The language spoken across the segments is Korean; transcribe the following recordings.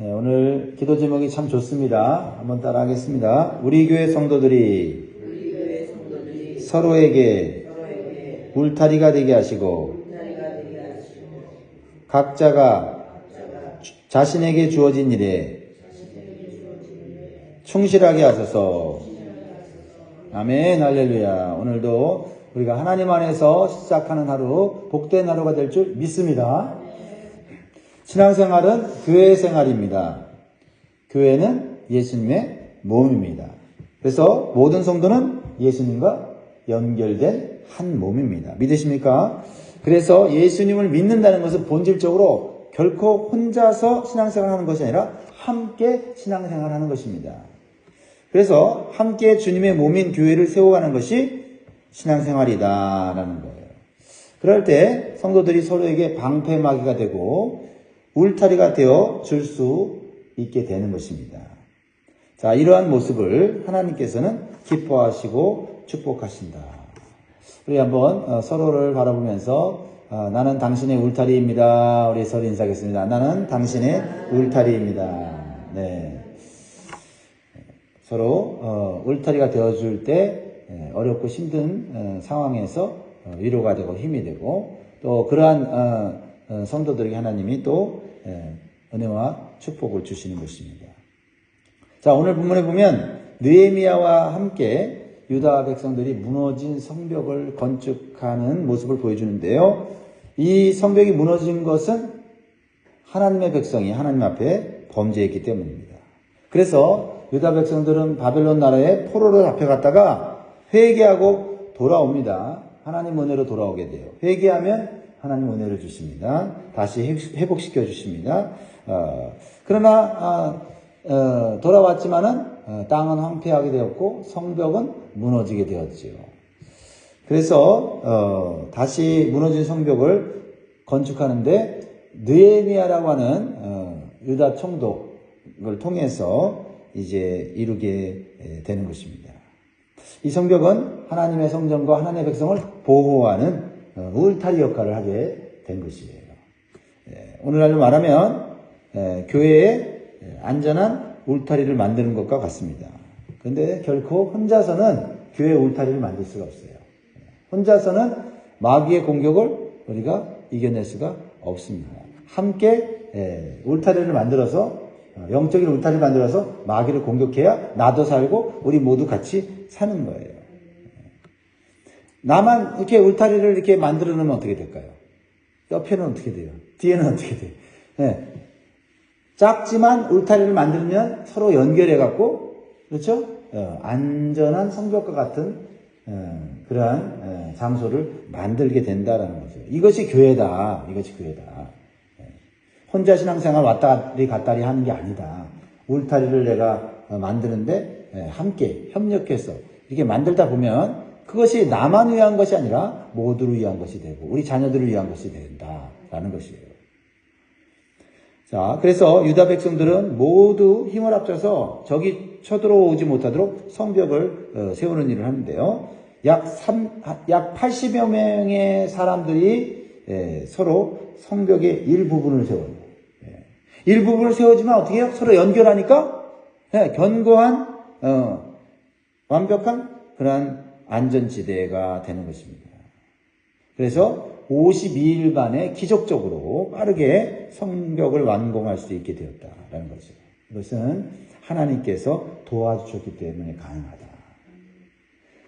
네, 오늘 기도 제목이 참 좋습니다. 한번 따라 하겠습니다. 우리 교회 성도들이 서로에게 울타리가 되게 하시고 각자가 자신에게 주어진 일에 충실하게 하소서. 아멘, 할렐루야. 오늘도 우리가 하나님 안에서 시작하는 하루, 복된 하루가 될 줄 믿습니다. 신앙생활은 교회 생활입니다. 교회는 예수님의 몸입니다. 그래서 모든 성도는 예수님과 연결된 한 몸입니다. 믿으십니까? 그래서 예수님을 믿는다는 것은 본질적으로 결코 혼자서 신앙생활 하는 것이 아니라 함께 신앙생활 하는 것입니다. 그래서 함께 주님의 몸인 교회를 세워가는 것이 신앙생활이다라는 거예요. 그럴 때 성도들이 서로에게 방패막이가 되고 울타리가 되어 줄 수 있게 되는 것입니다. 자, 이러한 모습을 하나님께서는 기뻐하시고 축복하신다. 우리 한번 어, 서로를 바라보면서 어, 나는 당신의 울타리입니다. 우리 서로 인사하겠습니다. 나는 당신의 울타리입니다. 네. 서로 어, 울타리가 되어줄 때 예, 어렵고 힘든 어, 상황에서 어, 위로가 되고 힘이 되고 또 그러한 성도들에게 하나님이 또 예, 은혜와 축복을 주시는 것입니다. 자 오늘 본문에 보면 느헤미야와 함께 유다 백성들이 무너진 성벽을 건축하는 모습을 보여주는데요. 이 성벽이 무너진 것은 하나님의 백성이 하나님 앞에 범죄했기 때문입니다. 그래서 유다 백성들은 바벨론 나라에 포로로 잡혀갔다가 회개하고 돌아옵니다. 하나님 은혜로 돌아오게 돼요. 회개하면 하나님 은혜를 주십니다. 다시 회복시켜 주십니다. 어, 그러나 아, 어, 돌아왔지만은 어, 땅은 황폐하게 되었고 성벽은 무너지게 되었지요. 그래서 어, 다시 무너진 성벽을 건축하는데 느에미아라고 하는 어, 유다 총독을 통해서 이제 이루게 되는 것입니다. 이 성벽은 하나님의 성전과 하나님의 백성을 보호하는 어, 울타리 역할을 하게 된 것이에요. 예, 오늘날로 말하면 예, 교회에 안전한 울타리를 만드는 것과 같습니다. 그런데 결코 혼자서는 교회 울타리를 만들 수가 없어요. 혼자서는 마귀의 공격을 우리가 이겨낼 수가 없습니다. 함께 예, 울타리를 만들어서 어, 영적인 울타리를 만들어서 마귀를 공격해야 나도 살고 우리 모두 같이 사는 거예요. 나만 이렇게 울타리를 이렇게 만들어 놓으면 어떻게 될까요? 옆에는 어떻게 돼요? 뒤에는 어떻게 돼요? 예. 작지만 울타리를 만들면 서로 연결해 갖고 그렇죠? 어, 안전한 성벽과 같은 어, 그러한 어, 장소를 만들게 된다라는 거죠. 이것이 교회다. 이것이 교회다. 예. 혼자 신앙생활 왔다리 갔다리 하는 게 아니다. 울타리를 내가 어, 만드는데 예, 함께 협력해서 이렇게 만들다 보면 그것이 나만 위한 것이 아니라 모두를 위한 것이 되고 우리 자녀들을 위한 것이 된다라는 것이에요. 자, 그래서 유다 백성들은 모두 힘을 합쳐서 적이 쳐들어오지 못하도록 성벽을 어, 세우는 일을 하는데요. 약 3, 약 80여 명의 사람들이 예, 서로 성벽의 일부분을 세워요. 예. 일부분을 세우지만 어떻게 해요? 서로 연결하니까 예, 견고한 어, 완벽한 그러한 안전지대가 되는 것입니다. 그래서 52일 만에 기적적으로 빠르게 성벽을 완공할 수 있게 되었다라는 거죠. 이것은 하나님께서 도와주셨기 때문에 가능하다.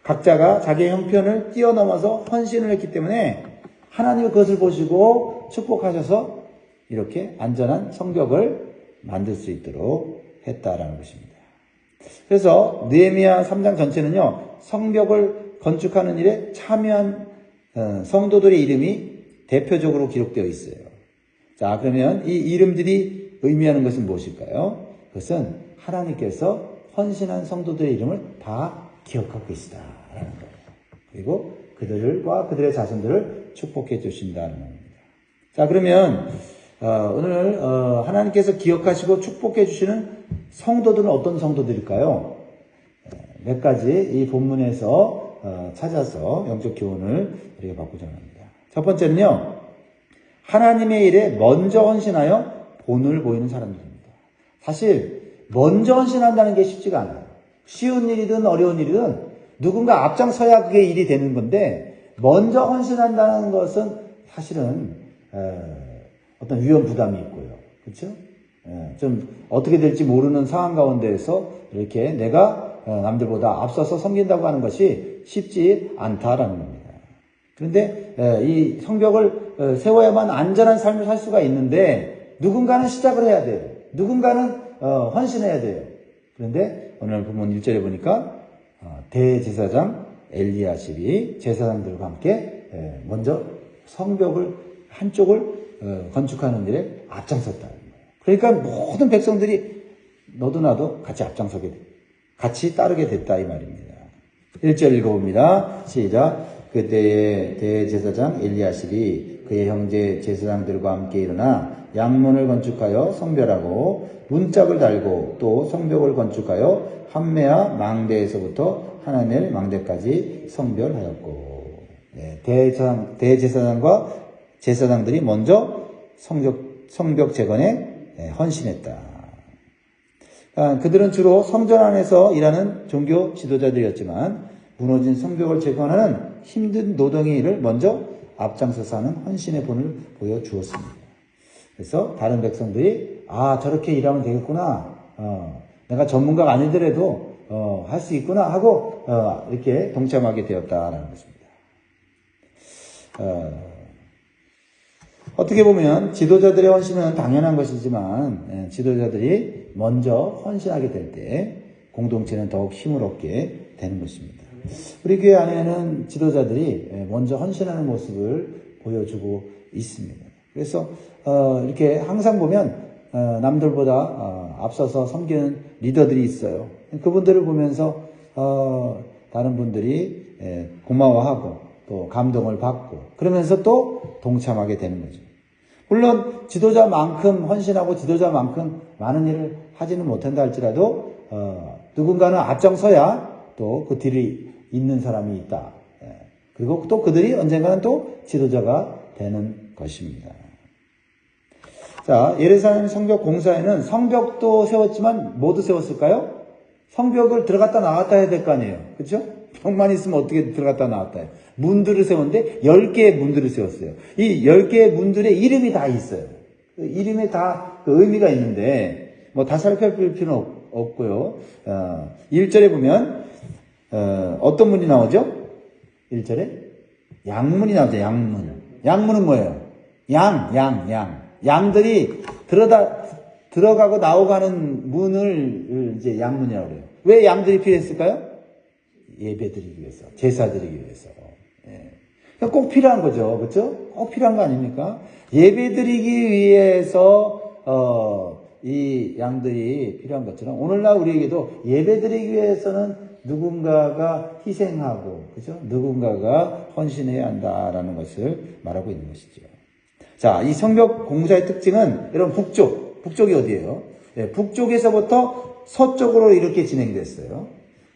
각자가 자기의 형편을 뛰어넘어서 헌신을 했기 때문에 하나님이 그것을 보시고 축복하셔서 이렇게 안전한 성벽을 만들 수 있도록 했다라는 것입니다. 그래서 느헤미야 3장 전체는요. 성벽을 건축하는 일에 참여한 어, 성도들의 이름이 대표적으로 기록되어 있어요. 자, 그러면 이 이름들이 의미하는 것은 무엇일까요? 그것은 하나님께서 헌신한 성도들의 이름을 다 기억하고 계시다라는 거예요. 그리고 그들과 그들의 자손들을 축복해 주신다는 겁니다. 자, 그러면 어, 오늘 어, 하나님께서 기억하시고 축복해 주시는 성도들은 어떤 성도들일까요? 몇 가지 이 본문에서 어, 찾아서 영적 교훈을 우리가 받고자 합니다. 첫 번째는요, 하나님의 일에 먼저 헌신하여 본을 보이는 사람들입니다. 사실 먼저 헌신한다는 게 쉽지가 않아요. 쉬운 일이든 어려운 일이든 누군가 앞장서야 그게 일이 되는 건데 먼저 헌신한다는 것은 사실은 어, 어떤 위험 부담이 있고요. 그렇죠? 예, 좀 어떻게 될지 모르는 상황 가운데에서 이렇게 내가 어, 남들보다 앞서서 섬긴다고 하는 것이 쉽지 않다라는 겁니다. 그런데 에, 이 성벽을 어, 세워야만 안전한 삶을 살 수가 있는데 누군가는 시작을 해야 돼요. 누군가는 어, 헌신해야 돼요. 그런데 오늘 본문 1절에 보니까 어, 대제사장 엘리야십이 제사장들과 함께 에, 먼저 성벽을 한쪽을 어, 건축하는 일에 앞장섰다. 그러니까 모든 백성들이 너도 나도 같이 앞장서게 돼. 같이 따르게 됐다 이 말입니다. 1절 읽어봅니다. 시작. 그때의 대제사장 엘리야십이 그의 형제 제사장들과 함께 일어나 양문을 건축하여 성별하고 문짝을 달고 또 성벽을 건축하여 한매와 망대에서부터 하나멜 망대까지 성별하였고 네, 대제사장, 대제사장과 제사장들이 먼저 성벽, 성벽 재건에 네, 헌신했다. 아, 그들은 주로 성전 안에서 일하는 종교 지도자들이었지만 무너진 성벽을 재건하는 힘든 노동의 일을 먼저 앞장서서 하는 헌신의 본을 보여주었습니다. 그래서 다른 백성들이 아 저렇게 일하면 되겠구나 어, 내가 전문가가 아니더라도 어, 할 수 있구나 하고 어, 이렇게 동참하게 되었다라는 것입니다. 어, 어떻게 보면 지도자들의 헌신은 당연한 것이지만 예, 지도자들이 먼저 헌신하게 될 때 공동체는 더욱 힘을 얻게 되는 것입니다. 우리 교회 안에는 지도자들이 예, 먼저 헌신하는 모습을 보여주고 있습니다. 그래서 어, 이렇게 항상 보면 어, 남들보다 어, 앞서서 섬기는 리더들이 있어요. 그분들을 보면서 어, 다른 분들이 예, 고마워하고 또 감동을 받고 그러면서 또 동참하게 되는 거죠. 물론 지도자만큼 헌신하고 지도자만큼 많은 일을 하지는 못한다 할지라도 어, 누군가는 앞장서야 또 그 뒤를 잇는 사람이 있다. 예. 그리고 또 그들이 언젠가는 또 지도자가 되는 것입니다. 자, 예루살렘 성벽 공사에는 성벽도 세웠지만 모두 세웠을까요? 성벽을 들어갔다 나왔다 해야 될 거 아니에요. 그렇죠? 벽만 있으면 어떻게 들어갔다 나왔다 해요. 문들을 세웠는데 10개의 문들을 세웠어요. 이 10개의 문들의 이름이 다 있어요. 그 이름에 다 그 의미가 있는데 뭐 다 살펴볼 필요는 없- 없고요. 어, 1절에 보면 어, 떤 문이 나오죠? 1절에 양문이 나오죠. 양문. 양문은 뭐예요? 양, 양, 양. 양들이 들어다 들어가고 나오가는 문을 이제 양문이라고 그래요. 왜 양들이 필요했을까요? 예배 드리기 위해서, 제사 드리기 위해서. 예. 그러니까 꼭 필요한 거죠. 그렇죠? 꼭 필요한 거 아닙니까? 예배 드리기 위해서 어, 이 양들이 필요한 것처럼 오늘날 우리에게도 예배드리기 위해서는 누군가가 희생하고 그죠? 누군가가 헌신해야 한다라는 것을 말하고 있는 것이죠. 자, 이 성벽 공사의 특징은 여러분 북쪽, 북쪽이 어디예요? 예, 북쪽에서부터 서쪽으로 이렇게 진행됐어요.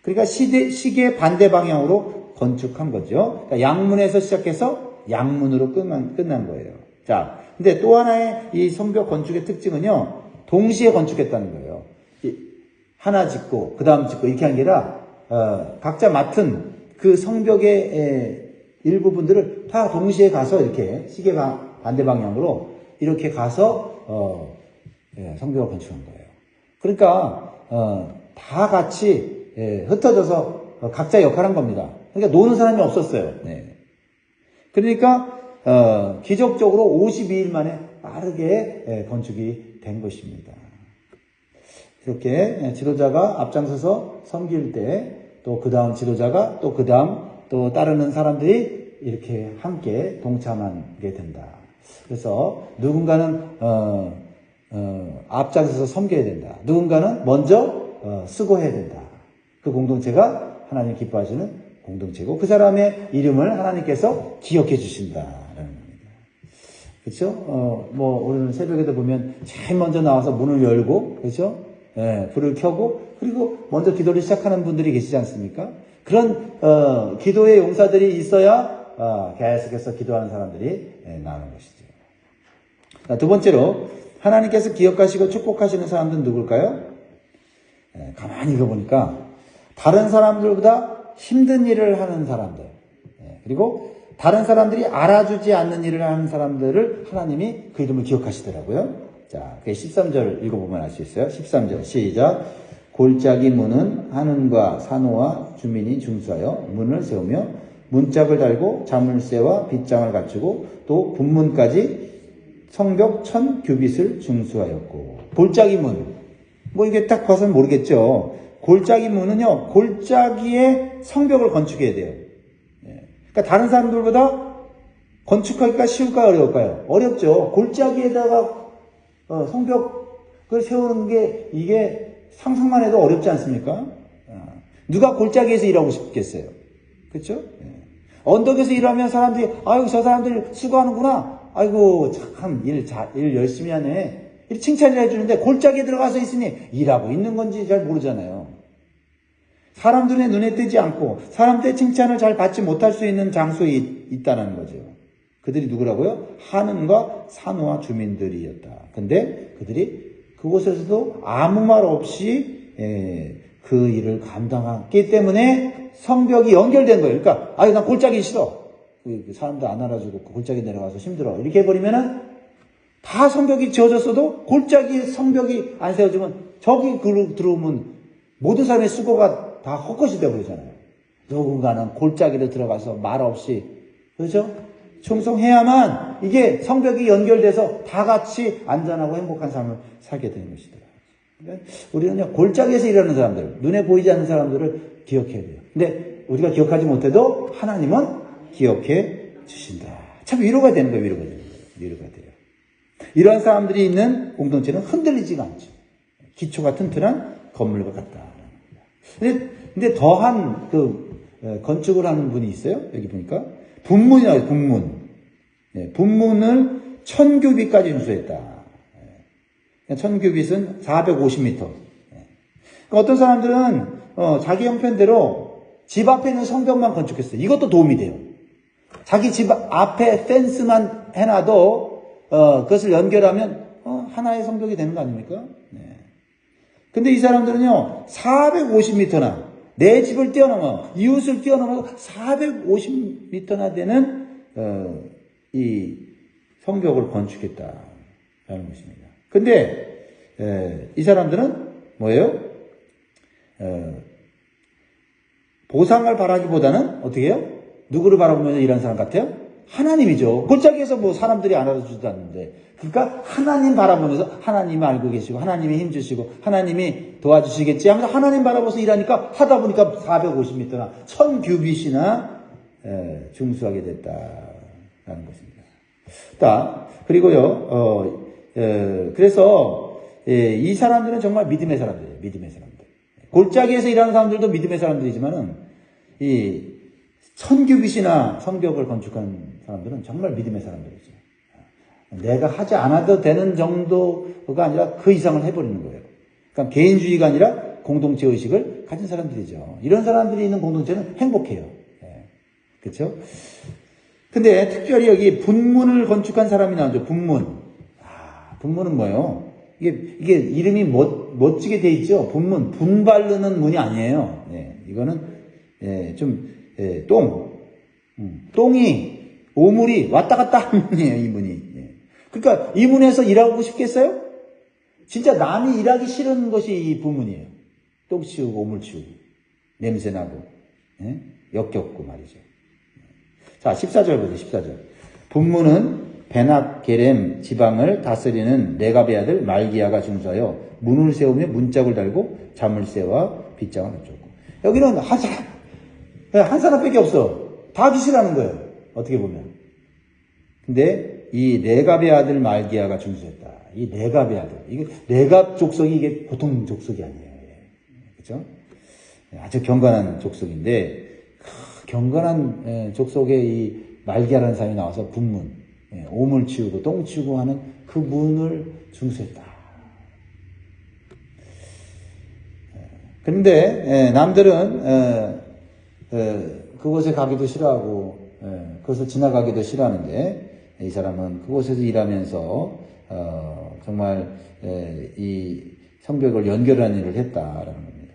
그러니까 시대, 시계 반대 방향으로 건축한 거죠. 그러니까 양문에서 시작해서 양문으로 끝난, 끝난 거예요. 자, 근데 또 하나의 이 성벽 건축의 특징은요, 동시에 건축했다는 거예요. 이 하나 짓고, 그 다음 짓고, 이렇게 한 게 아니라, 어, 각자 맡은 그 성벽의 에, 일부분들을 다 동시에 가서 이렇게 시계 방, 반대 방향으로 이렇게 가서, 어, 예, 성벽을 건축한 거예요. 그러니까, 어, 다 같이, 예, 흩어져서 어, 각자 역할을 한 겁니다. 그러니까 노는 사람이 없었어요. 네. 그러니까 어, 기적적으로 52일 만에 빠르게 예, 건축이 된 것입니다. 이렇게 예, 지도자가 앞장서서 섬길 때 또 그 다음 지도자가 또 그 다음 또 따르는 사람들이 이렇게 함께 동참하게 된다. 그래서 누군가는 어, 어, 앞장서서 섬겨야 된다. 누군가는 먼저 어, 수고해야 된다. 그 공동체가 하나님 기뻐하시는 공동체고 그 사람의 이름을 하나님께서 기억해 겁니다. 그렇죠? 어, 뭐 오늘 새벽에도 보면 제일 먼저 나와서 문을 열고 그렇죠? 예, 불을 켜고 그리고 먼저 기도를 시작하는 분들이 계시지 않습니까? 그런 어, 기도의 용사들이 있어야 어, 계속해서 기도하는 사람들이 예, 나오는 것이죠. 자, 두 번째로 하나님께서 기억하시고 축복하시는 사람들은 누굴까요? 예, 가만히 읽어보니까 다른 사람들보다 힘든 일을 하는 사람들 예, 그리고 다른 사람들이 알아주지 않는 일을 하는 사람들을 하나님이 그 이름을 기억하시더라고요. 자, 그 13절 읽어보면 알 수 있어요. 13절 시작. 골짜기 문은 하늘과 산호와 주민이 중수하여 문을 세우며 문짝을 달고 자물쇠와 빗장을 갖추고 또 분문까지 성벽 천 규빗을 중수하였고 골짜기 문. 뭐 이게 딱 봐서는 모르겠죠. 골짜기 문은요, 골짜기에 성벽을 건축해야 돼요. 예. 그러니까 다른 사람들보다 건축하기가 쉬울까요, 어려울까요? 어렵죠. 골짜기에다가 어, 성벽을 세우는 게 이게 상상만 해도 어렵지 않습니까? 어. 누가 골짜기에서 일하고 싶겠어요? 그렇죠? 예. 언덕에서 일하면 사람들이 아유 저 사람들 수고하는구나. 아이고 참일 일 열심히 하네. 이렇게 칭찬을 해주는데 골짜기에 들어가서 있으니 일하고 있는 건지 잘 모르잖아요. 사람들의 눈에 띄지 않고 사람들의 칭찬을 잘 받지 못할 수 있는 장소에 있- 있다는 거죠. 그들이 누구라고요? 하는과 산호와 주민들이었다. 근데 그들이 그곳에서도 아무 말 없이 예, 그 일을 감당했기 때문에 성벽이 연결된 거예요. 그러니까 아유 난 골짜기 싫어. 그- 그 사람들 안 알아주고 그 골짜기 내려가서 힘들어. 이렇게 해버리면은 다 성벽이 지어졌어도 골짜기 성벽이 안 세워지면 저기 그 들어오면 모든 사람의 수고가 다 헛것이 되어버리잖아요. 누군가는 골짜기로 들어가서 말 없이 그렇죠? 충성해야만 이게 성벽이 연결돼서 다 같이 안전하고 행복한 삶을 살게 되는 것이더라. 그러니까 우리는요 골짜기에서 일하는 사람들, 눈에 보이지 않는 사람들을 기억해야 돼요. 근데 우리가 기억하지 못해도 하나님은 기억해 주신다. 참 위로가 되는 거예요, 위로가 되는 거예요. 위로가 돼요. 이러한 사람들이 있는 공동체는 흔들리지가 않죠. 기초가 튼튼한 건물과 같다. 근데, 근데 더한 그 에, 건축을 하는 분이 있어요. 여기 보니까 분문이 나와요. 분문. 예, 분문을 천규빗까지 인수했다. 예. 천규빗은 450m. 예. 그러니까 어떤 사람들은 어, 자기 형편대로 집 앞에 있는 성벽만 건축했어요. 이것도 도움이 돼요. 자기 집 앞에 펜스만 해놔도 어, 그것을 연결하면 어, 하나의 성벽이 되는 거 아닙니까? 네. 근데 이 사람들은요 450m나 내 집을 뛰어넘어 이웃을 뛰어넘어서 450m나 되는 어, 이 성벽을 건축했다라는 것입니다. 근데 에, 이 사람들은 뭐예요? 어, 보상을 바라기보다는 어떻게 해요? 누구를 바라보면서 이런 사람 같아요? 하나님이죠. 골짜기에서 뭐 사람들이 안 알아주지도 않는데. 그러니까 하나님 바라보면서 하나님이 알고 계시고 하나님이 힘주시고 하나님이 도와주시겠지 하면서 하나님 바라보면서 일하니까 하다 보니까 450m나 1000규빗이나 중수하게 됐다라는 것입니다. 자, 그리고요, 어, 에, 그래서 예, 이 사람들은 정말 믿음의 사람들이에요. 믿음의 사람들. 골짜기에서 일하는 사람들도 믿음의 사람들이지만은 이 천규빗이나 성벽을 건축한 사람들은 정말 믿음의 사람들이죠. 내가 하지 않아도 되는 정도가 아니라 그 이상을 해버리는 거예요. 그러니까 개인주의가 아니라 공동체 의식을 가진 사람들이죠. 이런 사람들이 있는 공동체는 행복해요. 그렇죠? 근데 특별히 여기 분문을 건축한 사람이 나오죠. 분문. 아, 분문은 뭐예요? 이게 이게 이름이 멋, 멋지게 돼 있죠. 분문 분바르는 문이 아니에요. 네, 이거는 예, 좀 예, 똥, 음, 똥이 오물이 왔다 갔다 하는 문이에요. 이 문이. 예. 그러니까 이 문에서 일하고 싶겠어요? 진짜 남이 일하기 싫은 것이 이 부문이에요. 똥 치우고 오물 치우고 냄새 나고 예? 역겹고 말이죠. 자, 14절 보세요. 14절. 분문은 베나게렘 지방을 다스리는 네갑의 아들 말기야가 중수하여 문을 세우며 문짝을 달고 자물쇠와 빗장을 갖췄고 여기는 한 사람 한 사람밖에 없어. 다 싫어하는 거예요. 어떻게 보면. 근데 이 네갑의 아들 말기야가 중수했다. 이 네갑의 아들. 이게 네갑 족속이 이게 보통 족속이 아니에요. 그렇죠? 아주 경건한 족속인데 그 경건한 예, 족속의 이 말기야라는 사람이 나와서 분문, 예, 오물 치우고 똥 치우고 하는 그 문을 중수했다. 그런데 예, 남들은 그곳에 가기도 싫어하고 에, 그것을 지나가기도 싫어하는데 이 사람은 그곳에서 일하면서 어, 정말 에, 이 성벽을 연결하는 일을 했다라는 겁니다.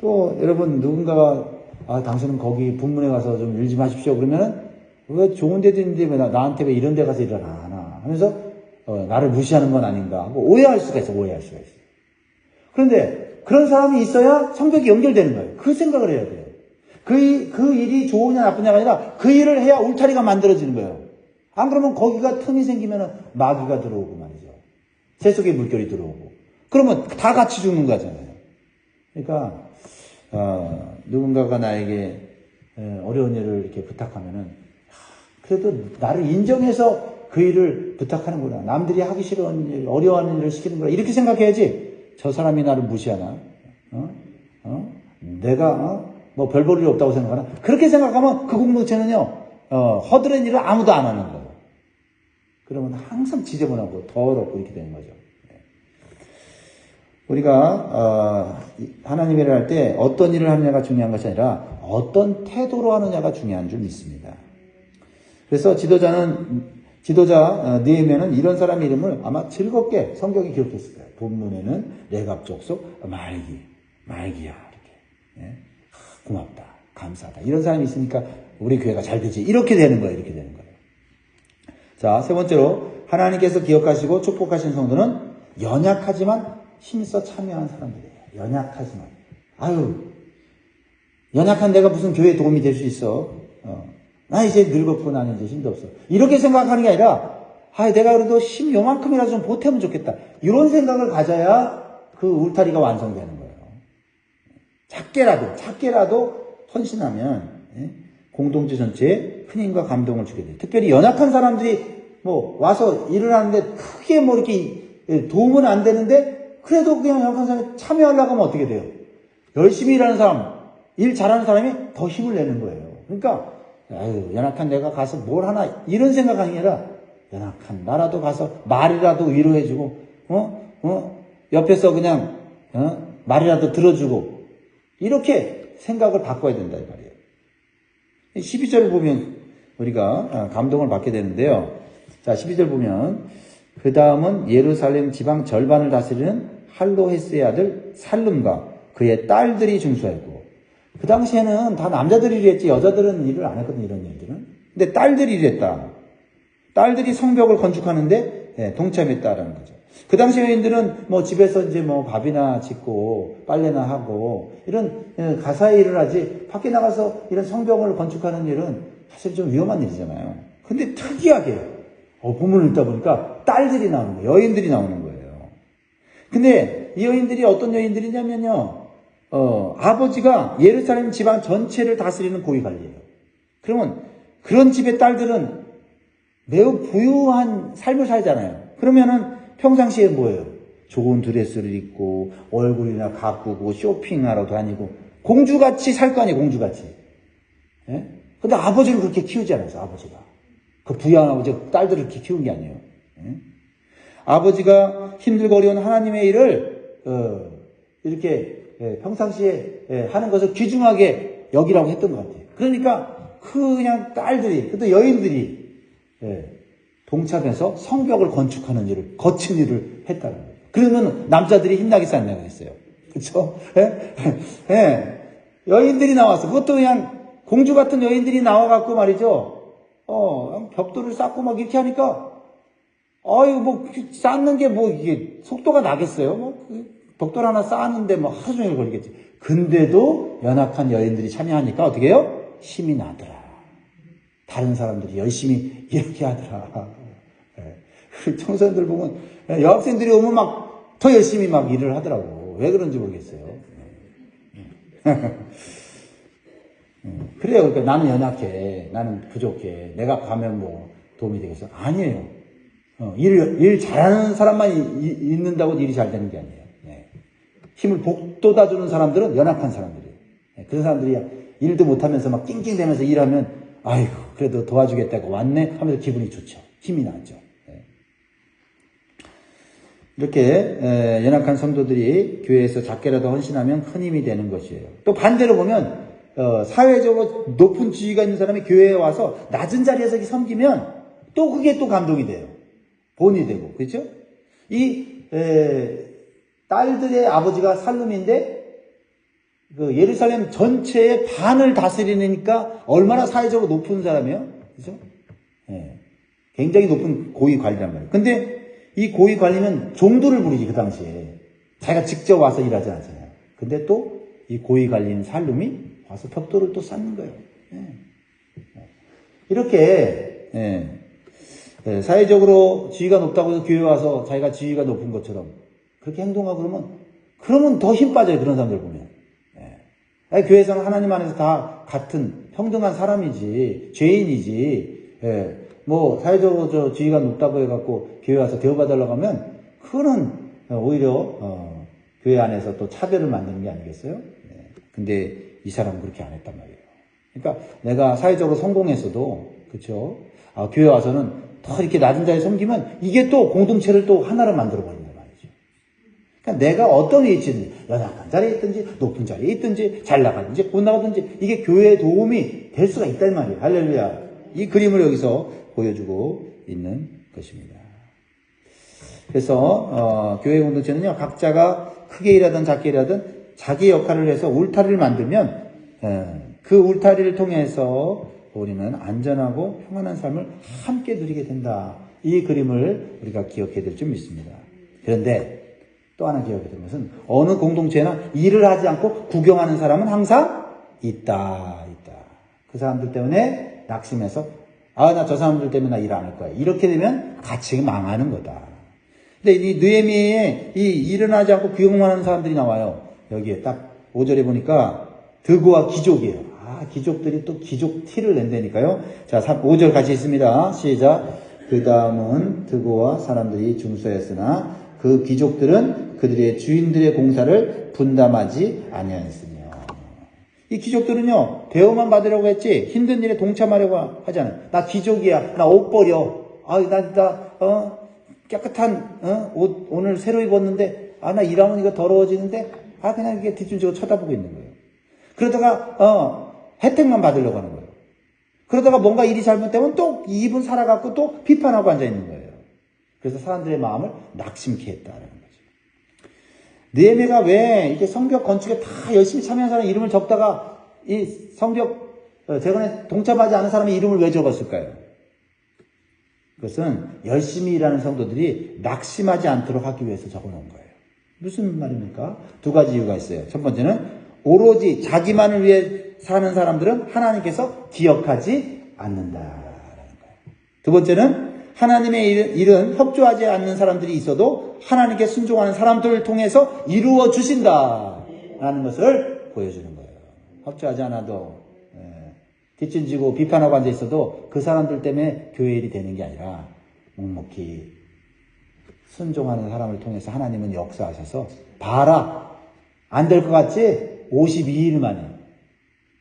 또 여러분 누군가가 아 당신은 거기 분문에 가서 좀 일 좀 하십시오 그러면은 왜 좋은 데도 있는데 왜 나, 나한테 왜 이런 데 가서 일을 안 하나 하면서 어, 나를 무시하는 건 아닌가 하고 오해할 수가 있어 오해할 수가 있어. 그런데 그런 사람이 있어야 성벽이 연결되는 거예요. 그 생각을 해야 돼요. 그, 이- 그 일이 좋으냐 나쁘냐가 아니라 그 일을 해야 울타리가 만들어지는 거예요. 안 그러면 거기가 틈이 생기면 마귀가 들어오고 말이죠. 새 속에 물결이 들어오고. 그러면 다 같이 죽는 거잖아요. 그러니까, 어, 누군가가 나에게 에, 어려운 일을 이렇게 부탁하면은, 하, 그래도 나를 인정해서 그 일을 부탁하는구나. 남들이 하기 싫은 일, 어려워하는 일을 시키는구나. 이렇게 생각해야지. 저 사람이 나를 무시하나? 어? 어? 내가, 어? 뭐 별볼일 없다고 생각하나? 그렇게 생각하면 그 공동체는요, 어, 허드렛 일을 아무도 안 하는 거예요. 그러면 항상 지저분하고 더럽고 이렇게 되는 거죠. 네. 우리가 어, 이- 하나님 일을 할 때 어떤 일을 하느냐가 중요한 것이 아니라 어떤 태도로 하느냐가 중요한 줄 믿습니다. 그래서 지도자는 지도자 어, 느헤미야는 이런 사람 이름을 아마 즐겁게 성경이 기록했을 거예요. 본문에는 레갑 족속 말기 말기야 이렇게 예? 하, 고맙다 감사하다 이런 사람이 있으니까 우리 교회가 잘 되지 이렇게 되는 거예요. 이렇게 되는 거예요. 자, 세 번째로 하나님께서 기억하시고 축복하신 성도는 연약하지만 힘써 참여한 사람들이에요. 연약하지만. 아유, 연약한 내가 무슨 교회에 도움이 될 수 있어. 어. 나 이제 늙었고 나는 이제 힘도 없어. 이렇게 생각하는 게 아니라, 아, 내가 그래도 힘 요만큼이라도 좀 보태면 좋겠다. 이런 생각을 가져야 그 울타리가 완성되는 거예요. 작게라도, 작게라도 헌신하면, 예? 공동체 전체에 큰 힘과 감동을 주게 돼요. 특별히 연약한 사람들이 뭐 와서 일을 하는데 크게 뭐 이렇게 예, 도움은 안 되는데 그래도 그냥 연약한 사람이 참여하려고 하면 어떻게 돼요? 열심히 일하는 사람, 일 잘하는 사람이 더 힘을 내는 거예요. 그러니까 아유, 연약한 내가 가서 뭘 하나 이런 생각하는 게 아니라 연약한 나라도 가서 말이라도 위로해주고 어? 어? 옆에서 그냥 어? 말이라도 들어주고 이렇게 생각을 바꿔야 된다 이 말이에요. 12절을 보면 우리가 아, 감동을 받게 되는데요. 자, 12절 보면 그 다음은 예루살렘 지방 절반을 다스리는 할로헤스의 아들 살룸과 그의 딸들이 중수했고 그 당시에는 다 남자들이 일했지 여자들은 일을 안 했거든 이런 일들은. 근데 딸들이 일했다. 딸들이 성벽을 건축하는데 예, 동참했다라는 거죠. 그 당시 여인들은 뭐 집에서 이제 뭐 밥이나 짓고 빨래나 하고 이런 예, 가사의 일을 하지 밖에 나가서 이런 성벽을 건축하는 일은 사실 좀 위험한 일이잖아요. 근데 특이하게 어, 본문을 읽다 보니까 딸들이 나오는 거예요. 여인들이 나오는 거예요. 근데 이 여인들이 어떤 여인들이냐면요. 어, 아버지가 예루살렘 지방 전체를 다스리는 고위 관리예요. 그러면 그런 집의 딸들은 매우 부유한 삶을 살잖아요. 그러면은 평상시에 뭐예요? 좋은 드레스를 입고 얼굴이나 가꾸고 쇼핑하러 다니고 공주같이 살 거 아니에요, 공주같이. 예? 근데 아버지를 그렇게 키우지 않았어, 아버지가. 그 부유한 아버지가 딸들을 이렇게 키운 게 아니에요. 예? 아버지가 힘들고 어려운 하나님의 일을, 어, 이렇게, 예, 평상시에 예, 하는 것을 귀중하게 여기라고 했던 것 같아요. 그러니까, 그 그냥 딸들이, 또 여인들이, 예, 동참해서 성벽을 건축하는 일을, 거친 일을 했다는 거예요. 그러면 남자들이 힘나게 산다고 했어요. 그쵸? 예? 예. 여인들이 나왔어. 그것도 그냥 공주 같은 여인들이 나와갖고 말이죠. 어, 벽돌을 쌓고 막 이렇게 하니까, 아유, 뭐, 쌓는 게 뭐, 이게 속도가 나겠어요? 뭐, 그 벽돌 하나 쌓는데 뭐 하루 종일 걸리겠지. 근데도 연약한 여인들이 참여하니까 어떻게 해요? 힘이 나더라. 다른 사람들이 열심히 이렇게 하더라. 예. 그 청소년들 보면 예, 여학생들이 오면 막 더 열심히 막 일을 하더라고. 왜 그런지 모르겠어요. 음, 그래요. 그러니까 나는 연약해. 나는 부족해. 내가 가면 뭐 도움이 되겠어. 아니에요. 어, 일, 일 잘하는 사람만 이- 이- 있는다고 일이 잘 되는 게 아니에요. 네. 힘을 복돋아주는 사람들은 연약한 사람들이에요. 네, 그런 사람들이 일도 못하면서 막 낑낑대면서 일하면 아이고 그래도 도와주겠다고 왔네 하면서 기분이 좋죠. 힘이 나죠. 네. 이렇게 에, 연약한 성도들이 교회에서 작게라도 헌신하면 큰 힘이 되는 것이에요. 또 반대로 보면 어, 사회적으로 높은 지위가 있는 사람이 교회에 와서 낮은 자리에서 섬기면 또 그게 또 감동이 돼요. 본이 되고 그렇죠? 이 에, 딸들의 아버지가 살룸인데 그 예루살렘 전체의 반을 다스리니까 얼마나 사회적으로 높은 사람이에요? 그죠? 예. 굉장히 높은 고위 관리란 말이에요. 근데 이 고위 관리는 종도를 부리지, 그 당시에. 자기가 직접 와서 일하지 않잖아요. 근데 또 이 고위 관리인 살룸이 와서 벽돌을 또 쌓는 거예요. 예. 이렇게, 예. 예, 사회적으로 지위가 높다고 해서 교회 와서 자기가 지위가 높은 것처럼 그렇게 행동하고 그러면, 그러면 더 힘 빠져요, 그런 사람들 보면. 교회에서는 하나님 안에서 다 같은 평등한 사람이지 죄인이지 예, 뭐 사회적으로 저 지위가 높다고 해갖고 교회 와서 대우받으려고 하면 그거는 오히려 어, 교회 안에서 또 차별을 만드는 게 아니겠어요? 예. 근데 이 사람은 그렇게 안 했단 말이에요. 그러니까 내가 사회적으로 성공했어도 그렇죠? 아, 교회 와서는 더 이렇게 낮은 자리에 섬기면 이게 또 공동체를 또 하나로 만들어 버린다 말이죠. 그러니까 내가 어떤 위치든지 연약한 자리에 있든지 높은 자리에 있든지 잘 나가든지 못 나가든지 이게 교회에 도움이 될 수가 있단 말이에요. 할렐루야. 이 그림을 여기서 보여주고 있는 것입니다. 그래서 어, 교회 공동체는요 각자가 크게 일하든 작게 일하든 자기 역할을 해서 울타리를 만들면 에, 그 울타리를 통해서 우리는 안전하고 평안한 삶을 함께 누리게 된다. 이 그림을 우리가 기억해야 될 줄 믿습니다. 그런데 또 하나 기억해야 될 것은 어느 공동체나 일을 하지 않고 구경하는 사람은 항상 있다, 있다. 그 사람들 때문에 낙심해서 아, 나 저 사람들 때문에 나 일 안 할 거야. 이렇게 되면 같이 망하는 거다. 근데 이 느헤미에 이 일어나지 않고 구경만 하는 사람들이 나와요. 여기에 딱 5절에 보니까 드고와 기족이에요. 아, 기족들이 또 기족 티를 낸다니까요. 자, 5절 같이 있습니다. 시작. 그 다음은 드고와 사람들이 중소했으나 그 귀족들은 그들의 주인들의 공사를 분담하지 아니하였으며 이 귀족들은요 대우만 받으려고 했지 힘든 일에 동참하려고 하지 않아요. 나 귀족이야. 나 옷 버려. 아 나 나 어, 깨끗한 어, 옷 오늘 새로 입었는데 아 나 일하면 이거 더러워지는데 아 그냥 이렇게 뒷줄지고 쳐다보고 있는 거예요. 그러다가 어 혜택만 받으려고 하는 거예요. 그러다가 뭔가 일이 잘못되면 또 이분 살아갖고 또 비판하고 앉아 있는 거예요. 그래서 사람들의 마음을 낙심케 했다라는 거죠. 느헤미가 왜 이렇게 성벽 건축에 다 열심히 참여한 사람 이름을 적다가 이 성벽 어, 재건에 동참하지 않은 사람의 이름을 왜 적었을까요? 그것은 열심히 일하는 성도들이 낙심하지 않도록 하기 위해서 적어놓은 거예요. 무슨 말입니까? 두 가지 이유가 있어요. 첫 번째는 오로지 자기만을 위해 사는 사람들은 하나님께서 기억하지 않는다라는 거예요. 두 번째는 하나님의 일- 일은 협조하지 않는 사람들이 있어도 하나님께 순종하는 사람들을 통해서 이루어 주신다라는 것을 보여주는 거예요. 협조하지 않아도 예, 뒷짐지고 비판하고 앉아 있어도 그 사람들 때문에 교회 일이 되는 게 아니라 묵묵히 순종하는 사람을 통해서 하나님은 역사하셔서 봐라 안 될 것 같지? 52일 만에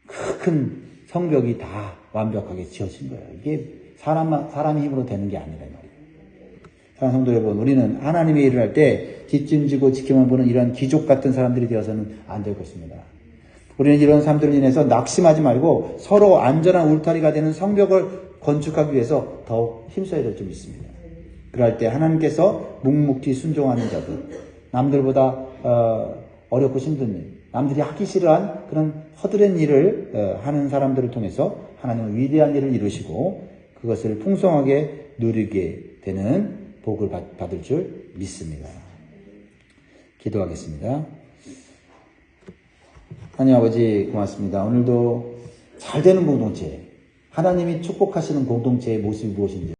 그큰 성벽이 다 완벽하게 지어진 거예요. 이게 사람 사람 힘으로 되는 게 아니라 이 말이에요. 사랑하는 성도 여러분, 우리는 하나님의 일을 할 때 뒷짐지고 지켜만 보는 이런 귀족 같은 사람들이 되어서는 안 될 것입니다. 우리는 이런 사람들을 인해서 낙심하지 말고 서로 안전한 울타리가 되는 성벽을 건축하기 위해서 더욱 힘써야 될줄 믿습니다. 그럴 때 하나님께서 묵묵히 순종하는 자들, 남들보다 어, 어렵고 힘든 일, 남들이 하기 싫어한 그런 허드렛 일을 어, 하는 사람들을 통해서 하나님은 위대한 일을 이루시고 그것을 풍성하게 누리게 되는 복을 받- 받을 줄 믿습니다. 기도하겠습니다. 하나님 아버지 고맙습니다. 오늘도 잘 되는 공동체, 하나님이 축복하시는 공동체의 모습이 무엇인지